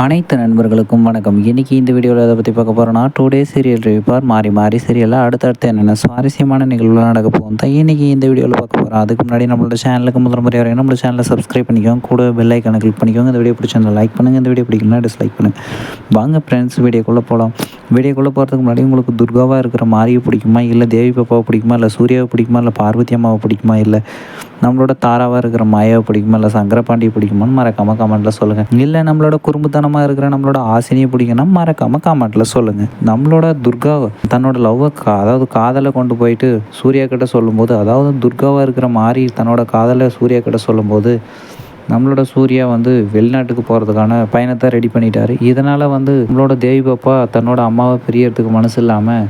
அனைத்து நண்பர்களுக்கும் வணக்கம். இன்றைக்கி இந்த வீடியோவில் எதை பற்றி பார்க்க போகிறோன்னா டூ டே சீரியல் ரிவிப்பார் மாறி மாறி சீரியலில் அடுத்தடுத்து என்னென்ன சுவாரஸ்யமான நிகழ்வுகள் நடக்க போகும் தான் இன்றைக்கி இந்த வீடியோவில் பார்க்க போகிறோம் அதுக்கு முன்னாடி நம்மளோட சேனலுக்கு முதல் முறை வரைக்கும் நம்மளோட சேனலை சப்ஸ்கிரைப் பண்ணிக்கோங்க. கூட பெல் ஐக்கனை கிளிக் பண்ணிக்கோங்க. இந்த வீடியோ பிடிச்சிருந்தா லைக் பண்ணுங்கள் இந்த வீடியோ பிடிக்கலனா டிஸ்லைக் பண்ணுங்கள் வாங்க ஃப்ரெண்ட்ஸ் வீடியோக்குள்ளே போகலாம் வீடியோக்குள்ளே போகிறதுக்கு முன்னாடி உங்களுக்கு துர்காவாக இருக்கிற மாரியை பிடிக்குமா? இல்லை தேவி பாப்பாவை பிடிக்குமா? இல்லை சூர்யாவை பிடிக்குமா? இல்லை பார்வதி அம்மாவை பிடிக்குமா? இல்லை நம்மளோட தாராவாக இருக்கிற மாயாவை பிடிக்குமா இல்லை சங்கரபாண்டியை பிடிக்குமான்னு மறக்காமல் கமெண்ட்டில் சொல்லுங்கள் இல்லை நம்மளோட குறும்புத்தனமாக இருக்கிற நம்மளோட ஆசினியை பிடிக்கும்னா மறக்காமல் கமெண்ட்டில் சொல்லுங்கள் நம்மளோட துர்கா தன்னோட லவ்வை கா அதாவது காதலை கொண்டு போயிட்டு சூர்யா கிட்ட சொல்லும்போது அதாவது துர்காவாக இருக்கிற மாதிரி தன்னோட காதலை சூர்யா கிட்ட சொல்லும்போது நம்மளோட சூர்யா வந்து வெளிநாட்டுக்கு போகிறதுக்கான பயணத்தை ரெடி பண்ணிட்டாரு. இதனால் வந்து நம்மளோட தேவி பாப்பா தன்னோட அம்மாவை பிரியறதுக்கு மனசு இல்லாமல்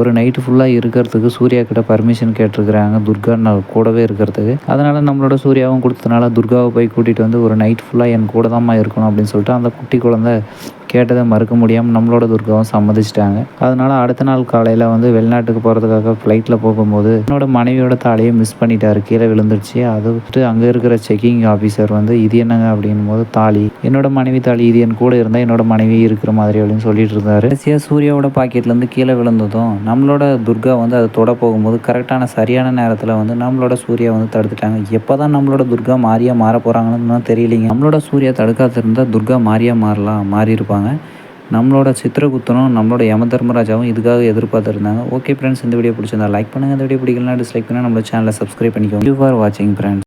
ஒரு நைட்டு ஃபுல்லாக இருக்கிறதுக்கு சூர்யா கிட்ட பர்மிஷன் கேட்டிருக்கிறாங்க. துர்கா கூடவே இருக்கிறதுக்கு. அதனால் நம்மளோட சூர்யாவும் கொடுத்ததுனால துர்காவை போய் கூட்டிகிட்டு வந்து ஒரு நைட் ஃபுல்லாக என் கூட தான்மா இருக்கணும் அப்படின்னு சொல்லிட்டு அந்த குட்டி குழந்தை கேட்டதை மறுக்க முடியாமல் நம்மளோட துர்காவும் சம்மதிச்சிட்டாங்க. அதனால் அடுத்த நாள் காலையில் வந்து வெளிநாட்டுக்கு போகிறதுக்காக ஃப்ளைட்டில் போகும்போது என்னோட மனைவியோட தாலியை மிஸ் பண்ணிட்டாரு. கீழே விழுந்துருச்சு. அதை விட்டு அங்கே இருக்கிற செக்கிங் ஆஃபீஸர் வந்து இது என்னங்க? அப்படின்னும் போது தாலி. என்னோட மனைவி தாலி இது என் கூட இருந்தால் என்னோட மனைவி இருக்கிற மாதிரி அப்படின்னு சொல்லிட்டு இருந்தாரு. கடைசியாக சூர்யாவோட பாக்கெட்லேருந்து கீழே விழுந்ததும் நம்மளோட துர்கா வந்து அதை தொட போகும்போது கரெக்டான சரியான நேரத்தில் வந்து நம்மளோட சூர்யா வந்து தடுத்துட்டாங்க. எப்போ தான் நம்மளோட துர்கா மாறியா மாற போகிறாங்கன்னு தெரியலைங்க. நம்மளோட சூர்யா தடுக்காது இருந்தால் துர்கா மாறியா மாறலாம் மாறி இருப்பாங்க நம்மளோட சித்திரகுத்தனும் நம்மளோட யம தர்மராஜாவும் இதுக்காக எதிர்பார்த்துருந்தாங்க. ஓகே ஃப்ரெண்ட்ஸ் இந்த வீடியோ பிடிச்சிருந்தா லைக் பண்ணுங்கள் இந்த வீடியோ பிடிக்கலனா டிஸ்லைக் பண்ணால் நம்மளோட சேனலை சப்ஸ்கிரைப் பண்ணிக்கோங்க. யூ ஃபார் வாட்சிங் ஃப்ரெண்ட்ஸ்